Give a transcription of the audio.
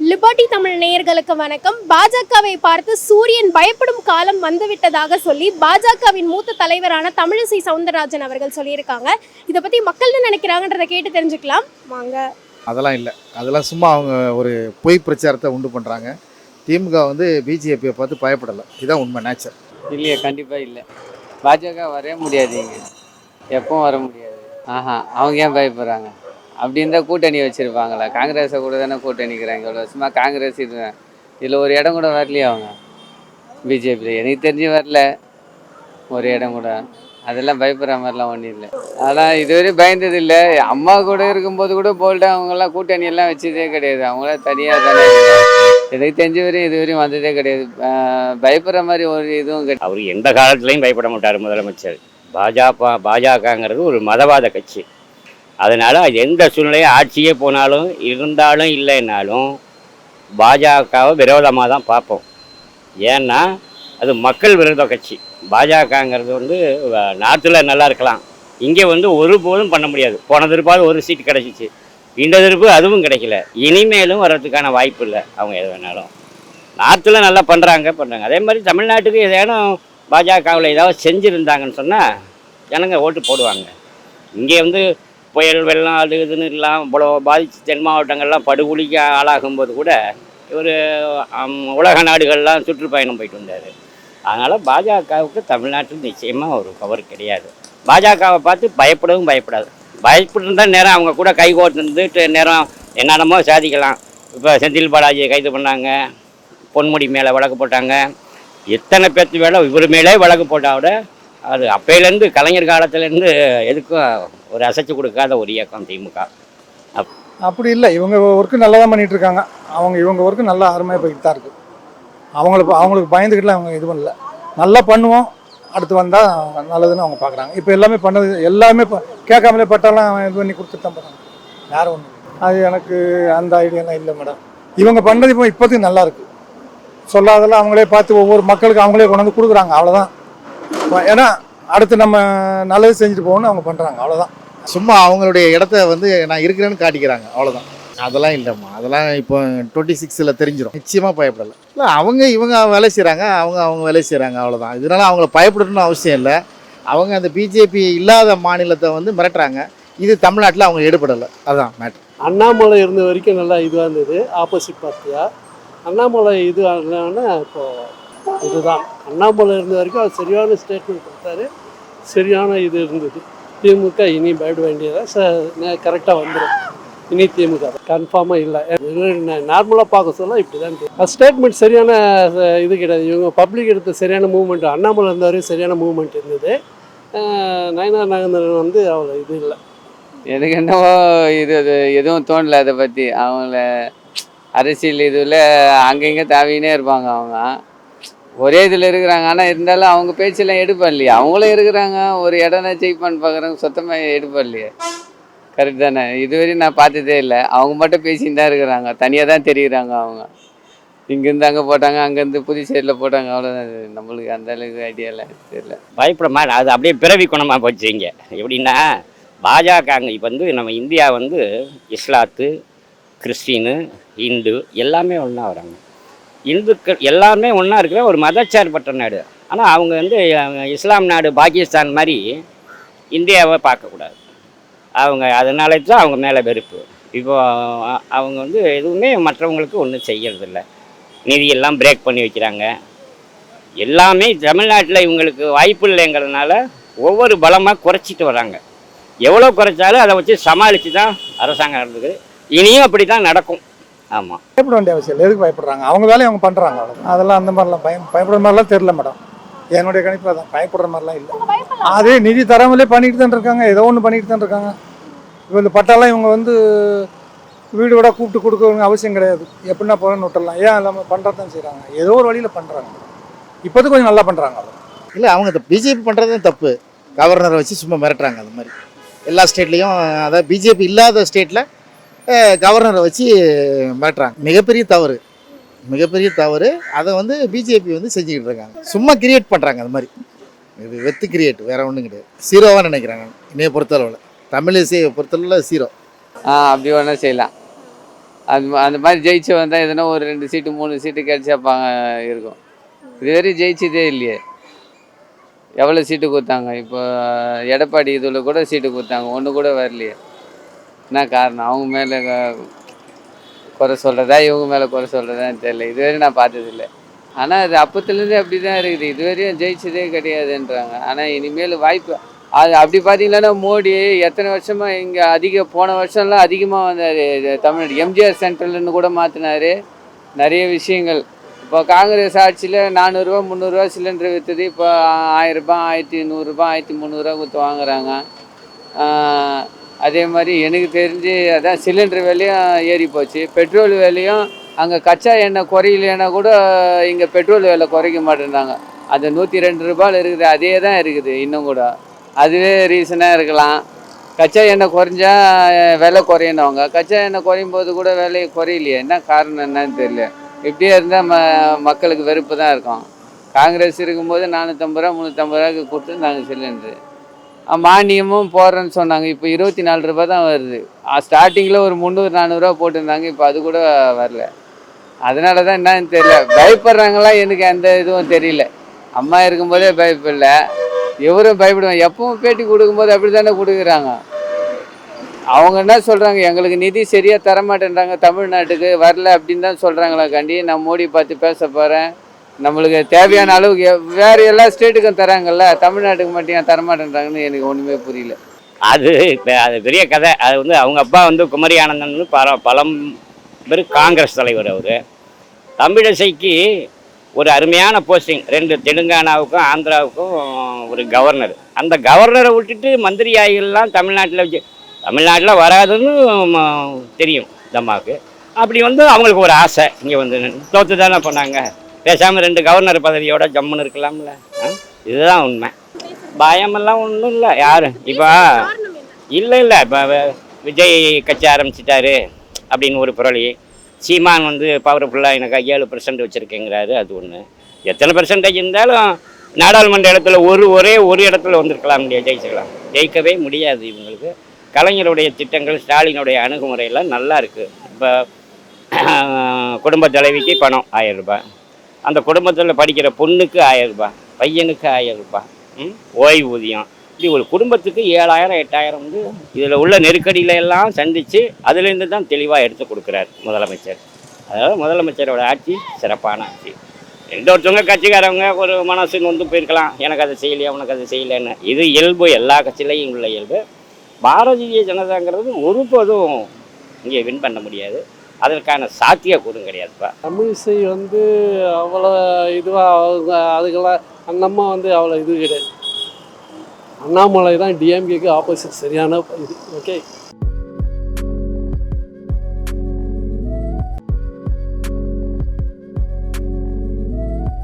Liberty Tamil நேயர்களுக்கு வணக்கம். பாஜகவை பார்த்து சூரியன் பயப்படும் காலம் வந்துவிட்டதாக சொல்லி பாஜகவின் மூத்த தலைவரான தமிழிசை சவுந்தரராஜன் அவர்கள் சொல்லியிருக்காங்க. இதை பத்தி மக்கள் என்ன நினைக்கிறாங்கன்றதை கேட்டு தெரிஞ்சுக்கலாம். வாங்க. அதெல்லாம் இல்லை. அதெல்லாம் சும்மா அவங்க ஒரு பொய் பிரச்சாரத்தை உண்டு பண்ணுறாங்க திமுக வந்து பிஜேபியை பார்த்து பயப்படலை. இதுதான் உண்மை நேச்சர் இல்லையே கண்டிப்பாக இல்லை. பாஜக வரவே முடியாது எப்பவும் வர முடியாது. ஆஹா அவங்க ஏன் பயப்படுறாங்க? அப்படி இருந்தால் கூட்டணி வச்சுருப்பாங்களா. காங்கிரஸை கூட தானே கூட்டணிக்கிறாங்க. இவ்வளோ வருஷமாக காங்கிரஸ் இது இதில் ஒரு இடம் கூட வரலையே அவங்க? பிஜேபியில். எனக்கு தெரிஞ்சு வரல. ஒரு இடம் கூட. அதெல்லாம் பயப்படுற மாதிரிலாம் ஒன்றும் இல்லை. ஆனால் இதுவரையும் பயந்தது இல்லை. அம்மா கூட இருக்கும்போது கூட போல்ட்டாக அவங்கெல்லாம் கூட்டணி எல்லாம் வச்சதே கிடையாது. அவங்களாம் தனியாக தானே எனக்கு தெரிஞ்ச வரையும் இதுவரையும் வந்ததே கிடையாது. பயப்படுற மாதிரி ஒரு இதுவும் கிடையாது அவர் எந்த காலத்துலையும் பயப்பட மாட்டார் முதலமைச்சர். பாஜக பாஜகங்கிறது ஒரு மதவாத கட்சி. அதனால் எந்த சூழ்நிலையும் ஆட்சியே போனாலும் இருந்தாலும் இல்லைன்னாலும் பாஜகவை விரோதமாக தான் பார்ப்போம். ஏன்னா அது மக்கள் விரோத கட்சி. பாஜகங்கிறது வந்து நார்த்தில் நல்லா இருக்கலாம். இங்கே வந்து ஒருபோதும் பண்ண முடியாது. போன திருப்பாவது ஒரு சீட் கிடச்சிச்சு. இந்த திருப்பு அதுவும் கிடைக்கல. இனிமேலும் வர்றதுக்கான வாய்ப்பு இல்லை அவங்க எது வேணாலும். நார்த்தில் நல்லா பண்ணுறாங்க பண்ணுறாங்க அதே மாதிரி தமிழ்நாட்டுக்கு ஏதேனும் பாஜகவில் ஏதாவது செஞ்சுருந்தாங்கன்னு சொன்னால் ஜனங்க ஓட்டு போடுவாங்க. இங்கே வந்து புயல் வெள்ளம் அது இதுன்னு எல்லாம் இவ்வளோ பாதித்து தென் மாவட்டங்கள்லாம் படுகொலிக்கு ஆளாகும்போது கூட இவர் உலக நாடுகள்லாம் சுற்றுப்பயணம் போயிட்டு வந்தார். அதனால் பாஜகவுக்கு தமிழ்நாட்டில் நிச்சயமாக ஒரு கவர் கிடையாது. பாஜகவை பார்த்து பயப்படவும் பயப்படாது. பயப்பட்டுருந்தால் நேரம் அவங்க கூட கை கோர்த்துட்டு நேரம் என்னென்னமோ சாதிக்கலாம். இப்போ செந்தில் பாலாஜியை கைது பண்ணாங்க பொன்முடி மேலே வழக்கு போட்டாங்க. எத்தனை பேர்த்து மேலே இவர் மேலே வழக்கு போட்டால் விட அது அப்பையிலேருந்து கலைஞர் காலத்துலேருந்து எதுக்கும் ஒரு அசைச்சு கொடுக்காத ஒரு இயக்கம் திமுக. அப்படி இல்லை. இவங்க ஒர்க்கு நல்லா தான் பண்ணிட்டு இருக்காங்க அவங்க இவங்க ஒர்க்கு நல்லா அருமையாக போய்கிட்டு தான் இருக்குது அவங்களுக்கு அவங்களுக்கு பயந்துக்கிட்டுலாம் அவங்க இது பண்ணல. நல்லா பண்ணுவோம். அடுத்து வந்தால் நல்லதுன்னு அவங்க பார்க்குறாங்க. இப்போ எல்லாமே பண்ணது எல்லாமே கேட்காமலே பட்டாலாம் அவன் இது பண்ணி கொடுத்துட்டு தான் போகிறாங்க யாரும் ஒன்றும் அது எனக்கு அந்த ஐடியாலாம் இல்லை மேடம். இவங்க பண்ணது இப்போ இப்போதைக்கு நல்லா இருக்குது சொல்லாதெல்லாம் அவங்களே பார்த்து ஒவ்வொரு மக்களுக்கு அவங்களே கொண்டு வந்து கொடுக்குறாங்க. அவ்வளோதான் ஏன்னா அடுத்து நம்ம நல்லது செஞ்சுட்டு போகணும்னு அவங்க பண்ணுறாங்க அவ்வளோதான் சும்மா அவங்களுடைய இடத்த வந்து நான் இருக்கிறேன்னு காட்டிக்கிறாங்க. அவ்வளோதான் அதெல்லாம் இல்லைம்மா. அதெல்லாம் இப்போ டுவெண்ட்டி சிக்ஸில் தெரிஞ்சிடும் நிச்சயமாக பயப்படலை. இல்லை அவங்க இவங்க வேலை செய்கிறாங்க அவங்க அவங்க வேலை செய்கிறாங்க அவ்வளோதான் இதனால் அவங்கள பயப்படணும்னு அவசியம் இல்லை. அவங்க அந்த பிஜேபி இல்லாத மாநிலத்தை வந்து மிரட்டுறாங்க. இது தமிழ்நாட்டில் அவங்க ஈடுபடலை. அதுதான் மேட்ரு அண்ணாமலை இருந்த வரைக்கும் நல்லா இதுவாக இருந்தது. ஆப்போசிட் பார்ட்டியாக அண்ணாமலை இது ஆகலைன்னா இப்போ இதுதான். அண்ணாமலை இருந்த வரைக்கும் அவர் சரியான ஸ்டேட்மெண்ட் கொடுத்தாரு. சரியான இது இருந்தது. திமுக இனி பயப்பட வேண்டியதாக ச கரெக்டாக வந்துடும் இனி திமுக. கன்ஃபார்மாக இல்லை. நார்மலாக பார்க்க சொல்ல இப்படி தான் ஸ்டேட்மெண்ட் சரியான இது கிடையாது. இவங்க பப்ளிக் எடுத்த சரியான மூவ்மெண்ட் அண்ணாமலை இருந்த வரையும் சரியான மூவ்மெண்ட் இருந்தது. நயனார் நாகேந்திரன் வந்து அவ்வளோ இது இல்லை. எனக்கு என்னவோ இது இது எதுவும் தோணல அதை பற்றி அவங்கள அரசியல் இதில் அங்கங்கே தாவினே இருப்பாங்க அவங்க. ஒரே இதில் இருக்கிறாங்க. ஆனால் இருந்தாலும் அவங்க பேச்செல்லாம் எடுப்பா இல்லையா? அவங்களும் இருக்கிறாங்க. ஒரு இடம்னா செக் பண்ணி பார்க்குறாங்க சுத்தமாக எடுப்பா இல்லையா? கரெக்ட் தானே? இதுவரையும் நான் பார்த்ததே இல்லை. அவங்க மட்டும் பேசின்னு தான் இருக்கிறாங்க. தனியாக தான் தெரியுறாங்க அவங்க. இங்கேருந்து அங்கே போட்டாங்க அங்கேருந்து புதுச்சேரியில் போட்டாங்க. அவ்வளோதான் நம்மளுக்கு அந்த அளவுக்கு ஐடியா இல்லை தெரியல. பயப்படமா அது அப்படியே பிறவி குணமாக போச்சு இங்கே. எப்படின்னா பாஜக இப்போ வந்து நம்ம இந்தியா வந்து இஸ்லாத்து கிறிஸ்டினு இந்து எல்லாமே ஒன்றா வராங்க. இந்துக்கள் எல்லாருமே ஒன்றா இருக்கிற ஒரு மதச்சார்பற்ற நாடு. ஆனால் அவங்க வந்து இஸ்லாம் நாடு பாகிஸ்தான் மாதிரி இந்தியாவை பார்க்கக்கூடாது. அவங்க அதனால தான் அவங்க மேலே வெறுப்பு. இப்போ அவங்க வந்து எதுவுமே மற்றவங்களுக்கு ஒன்றும் செய்யறதில்ல. நிதியெல்லாம் பிரேக் பண்ணி வைக்கிறாங்க. எல்லாமே தமிழ்நாட்டில் இவங்களுக்கு வாய்ப்பு இல்லைங்கிறதுனால ஒவ்வொரு பலமாக குறைச்சிட்டு வராங்க. எவ்வளோ குறைச்சாலும் அதை வச்சு சமாளித்து தான் அரசாங்கம் நடந்துக்குது. இனியும் அப்படி தான் நடக்கும். ஆமாம் பயப்பட வேண்டிய அவசியம் இல்லை. எதுக்கு பயப்படுறாங்க? அவங்க வேலையை அவங்க பண்ணுறாங்க அதெல்லாம் அந்த மாதிரிலாம் பயம் பயப்படுற மாதிரிலாம் தெரியல மேடம். என்னுடைய கணிப்பு அதான். பயப்படுற மாதிரிலாம் இல்லை. அதே நிதி தராமலே பண்ணிட்டு தான் இருக்காங்க. ஏதோ ஒன்று பண்ணிட்டு தான் இருக்காங்க. இப்போ இந்த பட்டாலாம் இவங்க வந்து வீடு விட கூப்பிட்டு கொடுக்க அவசியம் கிடையாது. எப்படின்னா போகிறேன்னு விட்டுறலாம். ஏன் இல்லாமல் பண்ணுறது தான் செய்கிறாங்க ஏதோ ஒரு வழியில் பண்ணுறாங்க இப்போது கொஞ்சம் நல்லா பண்ணுறாங்க இல்லை அவங்க பிஜேபி பண்ணுறது தப்பு. கவர்னரை வச்சு சும்மா மிரட்டுறாங்க அது மாதிரி. எல்லா ஸ்டேட்லேயும் அதாவது பிஜேபி இல்லாத ஸ்டேட்டில் கவர்னரை வச்சு மிரட்டுறாங்க மிகப்பெரிய தவறு. மிகப்பெரிய தவறு. அதை வந்து பிஜேபி வந்து செஞ்சுக்கிட்டு இருக்காங்க. சும்மா கிரியேட் பண்ணுறாங்க அது மாதிரி. இது வெத்து கிரியேட் வேறு ஒன்றும் கிடையாது. சீரோவாக நினைக்கிறாங்க. என்னைய பொறுத்தளவில். தமிழ் இசையை பொறுத்தளவில் சீரோ ஆ அப்படி வேணால் செய்யலாம். அது அந்த மாதிரி ஜெயிச்சு வந்தால் எதனா ஒரு ரெண்டு சீட்டு மூணு சீட்டு கிடைச்சாப்பாங்க இருக்கும். இதுவரையும் ஜெயிச்சதே இல்லையே. எவ்வளோ சீட்டு கொடுத்தாங்க? இப்போ எடப்பாடி இதில் கூட சீட்டு கொடுத்தாங்க. ஒன்று கூட வரலையே. என்ன காரணம்? அவங்க மேலே குறை சொல்கிறதா இவங்க மேலே குறை சொல்கிறதான்னு தெரியல. இதுவரையும் நான் பார்த்ததில்ல. ஆனால் அது அப்பத்துலேருந்து அப்படி தான் இருக்குது. இதுவரையும் ஜெயிச்சதே கிடையாதுன்றாங்க. ஆனால் இனிமேல் வாய்ப்பு அது அப்படி பார்த்தீங்கன்னா மோடி எத்தனை வருஷமாக இங்கே அதிக போன வருஷம்லாம் அதிகமாக வந்தார். தமிழ்நாடு எம்ஜிஆர் சென்ட்ரல்னு கூட மாற்றினார் நிறைய விஷயங்கள். இப்போ காங்கிரஸ் ஆட்சியில் நானூறுரூவா முந்நூறுரூவா சிலிண்டர் விற்றுது இப்போ ஆயிரரூபா ஆயிரத்தி நூறுரூபா ஆயிரத்தி முந்நூறுரூவா கொடுத்து வாங்குறாங்க. அதே மாதிரி எனக்கு தெரிஞ்சு அதான் சிலிண்டர் விலையும் ஏறி போச்சு. பெட்ரோல் விலையும் அங்கே கச்சா எண்ணெய் குறையலன்னா கூட இங்கே பெட்ரோல் விலை குறைக்க மாட்டேன்றாங்க. அந்த நூற்றி ரெண்டு ரூபாயில் இருக்குது அதே தான் இருக்குது இன்னும் கூட. அதுவே ரீசனாக இருக்கலாம். கச்சா எண்ணெய் குறைஞ்சா விலை விலை குறையணுவாங்க கச்சா எண்ணெய் குறையும் போது கூட விலை குறையிலையே. என்ன காரணம் என்னன்னு தெரியல. இப்படியே இருந்தால் ம மக்களுக்கு வெறுப்பு தான் இருக்கும். காங்கிரஸ் இருக்கும்போது நானூற்றம்பது ரூபா முந்நூற்றம்பது ரூபாய்க்கு கொடுத்துருந்தாங்க சிலிண்டரு. மானியமும் போடுறேன்னு சொன்னாங்க. இப்போ இருபத்தி நாலு ரூபா தான் வருது. ஸ்டார்டிங்கில் ஒரு முந்நூறு நானூறுரூவா போட்டிருந்தாங்க. இப்போ அது கூட வரல. அதனால தான் என்னன்னு தெரியல. பயப்படுறாங்களா? எனக்கு எந்த இதுவும் தெரியல. அம்மா இருக்கும்போதே பயப்படல. இவரும் பயப்படுவாங்க. எப்பவும் பேட்டி கொடுக்கும்போது அப்படி தானே கொடுக்குறாங்க? அவங்க என்ன சொல்கிறாங்க எங்களுக்கு நிதி சரியாக தரமாட்டேன்றாங்க. தமிழ்நாட்டுக்கு வரல அப்படின்னு தான் சொல்கிறாங்களா கண்டி நான் மோடி பார்த்து பேச போகிறேன் நம்மளுக்கு தேவையான அளவுக்கு வேற வேறு எல்லா ஸ்டேட்டுக்கும் தராங்கல்ல தமிழ்நாட்டுக்கு மட்டும் ஏன் தர மாட்டேன்றாங்கன்னு எனக்கு ஒன்றுமே புரியல. அது அது பெரிய கதை. அது வந்து அவங்க அப்பா வந்து குமரி ஆனந்தன் பல பலம் பேர் காங்கிரஸ் தலைவர் அவர். தமிழிசைக்கு ஒரு அருமையான போஸ்டிங் ரெண்டு தெலுங்கானாவுக்கும் ஆந்திராவுக்கும் ஒரு கவர்னர் அந்த கவர்னரை விட்டுட்டு மந்திரி ஆகியெல்லாம் தமிழ்நாட்டில் வச்சு தமிழ்நாட்டில் வராதுன்னு தெரியும் இந்த அம்மாவுக்கு அப்படி வந்து அவங்களுக்கு ஒரு ஆசை. இங்கே வந்து தோற்று தானே பண்ணாங்க பேசாமல் ரெண்டு கவர்னர் பதவியோட ஜம்முன்னு இருக்கலாம்ல. இதுதான் உண்மை. பயமெல்லாம் ஒன்றும் இல்லை யாரு? இப்போ இல்லை இல்லை இப்போ விஜய் கட்சி ஆரம்பிச்சிட்டாரு அப்படின்னு ஒரு புரளி. சீமான் வந்து பவர்ஃபுல்லாக எனக்கு ஏழு பர்சன்ட் வச்சுருக்கேங்கிறாரு அது ஒன்று எத்தனை பர்சன்டேஜ் இருந்தாலும் நாடாளுமன்ற இடத்துல ஒரு ஒரே ஒரு இடத்துல வந்திருக்கலாம் இல்லையா ஜெயிச்சுக்கலாம். ஜெயிக்கவே முடியாது இவங்களுக்கு. கலைஞருடைய திட்டங்கள் ஸ்டாலினுடைய அணுகுமுறையெல்லாம் நல்லா இருக்குது இப்போ குடும்ப தலைவிக்கு பணம் ஆயிரம் ரூபாய். அந்த குடும்பத்தில் படிக்கிற பொண்ணுக்கு ஆயிரம் ரூபாய் பையனுக்கு ஆயிரம் ரூபாய் ம்? ஓய்வூதியம் இப்படி ஒரு குடும்பத்துக்கு ஏழாயிரம் எட்டாயிரம் வந்து இதில் உள்ள நெருக்கடியில எல்லாம் சந்தித்து அதுலேருந்து தான் தெளிவாக எடுத்து கொடுக்குறாரு முதலமைச்சர். அதாவது முதலமைச்சரோட ஆட்சி சிறப்பான ஆட்சி. ரெண்டு ஒருத்தவங்க கட்சிக்காரவங்க ஒரு மனசுன்னு வந்து போயிருக்கலாம். எனக்கு அதை செய்யலையா உனக்கு அதை செய்யலைன்னு. இது இயல்பு எல்லா கட்சியிலையும் உள்ள இயல்பு. பாரதிய ஜனதாங்கிறது ஒருபோதும் இங்கே வின் பண்ண முடியாது. அதற்கான சாத்தியக்கூறும் கிடையாதுப்பா. தமிழிசை வந்து அவ்வளோ இதுவாக அதுக்கெல்லாம் அந்த அம்மா வந்து அவ்வளோ இது கிடையாது. அண்ணாமலை தான் டிஎம்கேக்கு ஆப்போசிட் சரியான இது ஓகே